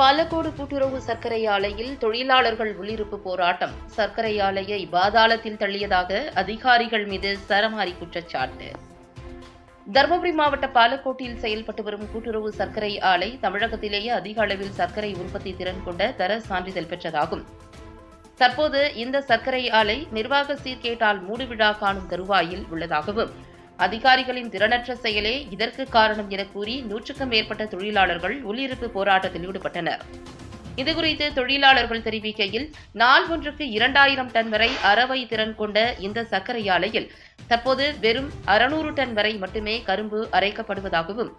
பாலக்கோடு கூட்டுறவு சர்க்கரை ஆலையில் தொழிலாளர்கள் உள்ளிருப்பு போராட்டம். சர்க்கரை ஆலையை பாதாளத்தில் தள்ளியதாக அதிகாரிகள் மீது சரமாரி குற்றச்சாட்டு. தருமபுரி மாவட்ட பாலக்கோட்டில் செயல்பட்டு வரும் கூட்டுறவு சர்க்கரை ஆலை தமிழகத்திலேயே அதிக அளவில் சர்க்கரை உற்பத்தி திறன் கொண்ட தர சான்றிதழ் பெற்றதாகும். தற்போது இந்த சர்க்கரை ஆலை நிர்வாக சீர்கேட்டால் மூடுவிழா காணும் தருவாயில் உள்ளதாகவும் அதிகாரிகளின் திறனற்ற செயலே இதற்கு காரணம் என கூறி நூற்றுக்கும் மேற்பட்ட தொழிலாளர்கள் உள்ளிருப்பு போராட்டத்தில் ஈடுபட்டனர். இதுகுறித்து தொழிலாளர்கள் தெரிவிக்கையில் நாள் ஒன்றுக்கு இரண்டாயிரம் டன் வரை அரவை திறன் கொண்ட இந்த சர்க்கரை ஆலையில் தற்போது வெறும் அறுநூறு டன் வரை மட்டுமே கரும்பு அரைக்கப்படுவதாகவும்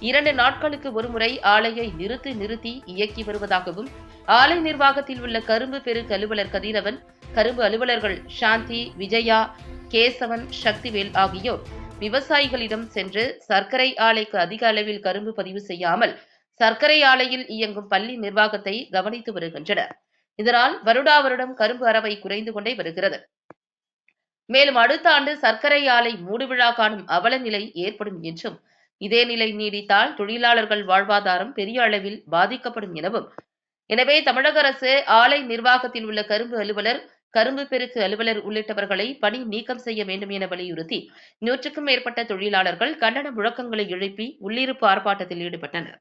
இரண்டு நாட்களுக்கு ஒருமுறை ஆலையை நிறுத்தி நிறுத்தி இயக்கி வருவதாகவும் ஆலை நிர்வாகத்தில் உள்ள கரும்பு பெருக்கு அலுவலர் கதிரவன் கரும்பு அலுவலர்கள் சாந்தி விஜயா கேசவன் சக்திவேல் ஆகியோர் விவசாயிகளிடம் சென்று சர்க்கரை ஆலைக்கு அதிக அளவில் கரும்பு பதிவு செய்யாமல் சர்க்கரை ஆலையில் இயங்கும் பள்ளி நிர்வாகத்தை கவனித்து வருகின்றனர். இதனால் வருடா வருடம் கரும்பு அறவை குறைந்து கொண்டே வருகிறது. மேலும் அடுத்த ஆண்டு சர்க்கரை ஆலை மூடுவிழா காணும் அவல நிலை ஏற்படும் என்றும் இதே நிலை நீடித்தால் தொழிலாளர்கள் வாழ்வாதாரம் பெரிய அளவில் பாதிக்கப்படும் எனவும் எனவே தமிழக அரசு ஆலை நிர்வாகத்தில் உள்ள கரும்பு அலுவலர் கரும்பு பெருக்கு அலுவலர் உள்ளிட்டவர்களை பணி நீக்கம் செய்ய வேண்டும் என வலியுறுத்தி நூற்றுக்கும் மேற்பட்ட தொழிலாளர்கள் கண்டன முழக்கங்களை எழுப்பி உள்ளிருப்பு ஆர்ப்பாட்டத்தில் ஈடுபட்டனர்.